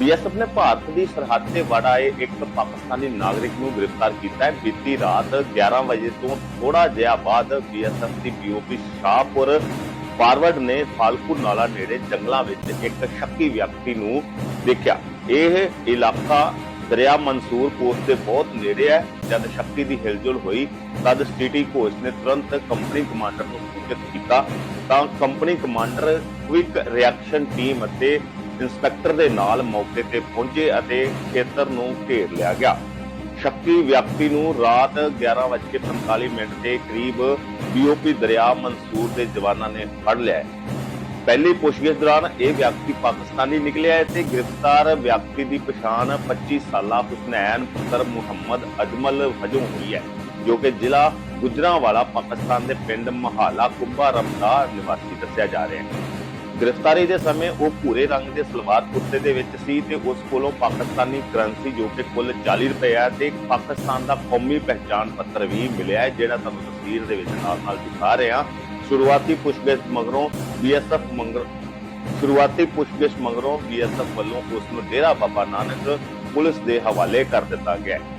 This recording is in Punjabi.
ਬੀਐਸਐਫ ਨੇ ਭਾਰਤ ਦੀ ਸਰਹੱਦ ਤੇ ਵੜ ਆਏ ਇੱਕ ਪਾਕਿਸਤਾਨੀ ਨਾਗਰਿਕ ਨੂੰ ਗ੍ਰਿਫਤਾਰ ਕੀਤਾ ਹੈ। ਬੀਤੀ ਰਾਤ 11 ਵਜੇ ਤੋਂ ਥੋੜਾ ਜਿਹਾ ਬਾਅਦ ਬੀਐਸਐਫ ਦੀ ਪੀਓਪੀ ਸ਼ਾਹਪੁਰ ਫਾਰਵਰਡ ਨੇ ਫਾਲਕੂ ਨਾਲਾ ਨੇੜੇ ਜੰਗਲਾਂ ਵਿੱਚ ਇੱਕ ਸ਼ੱਕੀ ਵਿਅਕਤੀ ਨੂੰ ਦੇਖਿਆ। ਇਹ ਇਲਾਕਾ ਦਰਿਆ ਮਨਸੂਰ ਕੋਸਟ ਦੇ ਬਹੁਤ ਨੇੜੇ ਹੈ। ਜਦ ਸ਼ੱਕੀ ਦੀ ਹਿਲਜੁਲ ਹੋਈ, ਤਦ ਸਿਟੀ ਕੋਚ ਨੇ ਤੁਰੰਤ ਕੰਪਨੀ ਕਮਾਂਡਰ ਨੂੰ ਸੂਚਿਤ ਕੀਤਾ। ਤਾਂ company commander quick reaction team ਅਤੇ ਇੰਸਪੈਕਟਰ ਦੇ ਨਾਲ ਮੌਕੇ ਤੇ ਪਹੁੰਚੇ ਅਤੇ ਖੇਤਰ ਨੂੰ ਘੇਰ ਲਿਆ ਗਿਆ। ਸ਼ੱਕੀ ਵਿਅਕਤੀ ਨੂੰ ਰਾਤ 11:45 ਮਿੰਟ ਦੇ ਕਰੀਬ ਬੀਓਪੀ ਦਰਿਆ ਮਨਸੂਰ ਦੇ ਜਵਾਨਾਂ ਨੇ ਫੜ ਲਿਆ ਪਹਿਲੀ ਪੁੱਛਗਿੱਛ ਦੌਰਾਨ ਇਹ ਵਿਅਕਤੀ ਪਾਕਿਸਤਾਨੀ ਨਿਕਲਿਆ ਹੈ ਤੇ ਗ੍ਰਿਫਤਾਰ ਵਿਅਕਤੀ ਦੀ ਪਛਾਣ 25 ਸਾਲਾ ਹੁਸਨੈਨ ਪੁੱਤਰ ਮੁਹੰਮਦ ਅਜਮਲ ਵਜੋਂ ਹੋਈ ਹੈ, ਜੋ ਕਿ ਜ਼ਿਲ੍ਹਾ ਗੁਜਰਾਂਵਾਲਾ, ਪਾਕਿਸਤਾਨ ਦੇ ਪਿੰਡ ਮਹਾਲਾ, ਕੁੰਭਾ ਰਮਦਾ ਨਿਵਾਸੀ ਦੱਸਿਆ ਜਾ ਰਿਹਾ ਹੈ। ਗ੍ਰਿਫਤਾਰੀ ਦੇ ਸਮੇਂ ਉਹ ਭੂਰੇ ਰੰਗ ਦੇ ਸਲਵਾਰ ਕੁਰਤੇ ਦੇ ਵਿੱਚ ਸੀ ਤੇ ਉਸ ਕੋਲੋਂ ਪਾਕਿਸਤਾਨੀ ਕਰੰਸੀ ਜੋ ਕਿ ਕੁੱਲ 40 ਰੁਪਏ ਹੈ ਤੇ ਪਾਕਿਸਤਾਨ ਦਾ ਕੌਮੀ ਪਹਿਚਾਣ ਪੱਤਰ ਵੀ ਮਿਲਿਆ ਹੈ, ਜਿਹੜਾ ਤੁਹਾਨੂੰ ਤਸਵੀਰ ਦੇ ਵਿੱਚ ਨਾਲ ਨਾਲ ਦਿਖਾ ਰਹੇ। ਸ਼ੁਰੂਆਤੀ ਪੁੱਛਗਿੱਛ ਮਗਰੋਂ ਬੀਐਸਐਫ ਮੰਗਰ ਸ਼ੁਰੂਆਤੀ ਪੁੱਛਗਿੱਛ ਮਗਰੋਂ ਬੀਐਸਐਫ ਵੱਲੋਂ ਉਸ ਨੂੰ ਡੇਰਾ ਬਾਬਾ ਨਾਨਕ ਪੁਲਿਸ ਦੇ ਹਵਾਲੇ ਕਰ ਦਿੱਤਾ ਗਿਆ ਹੈ।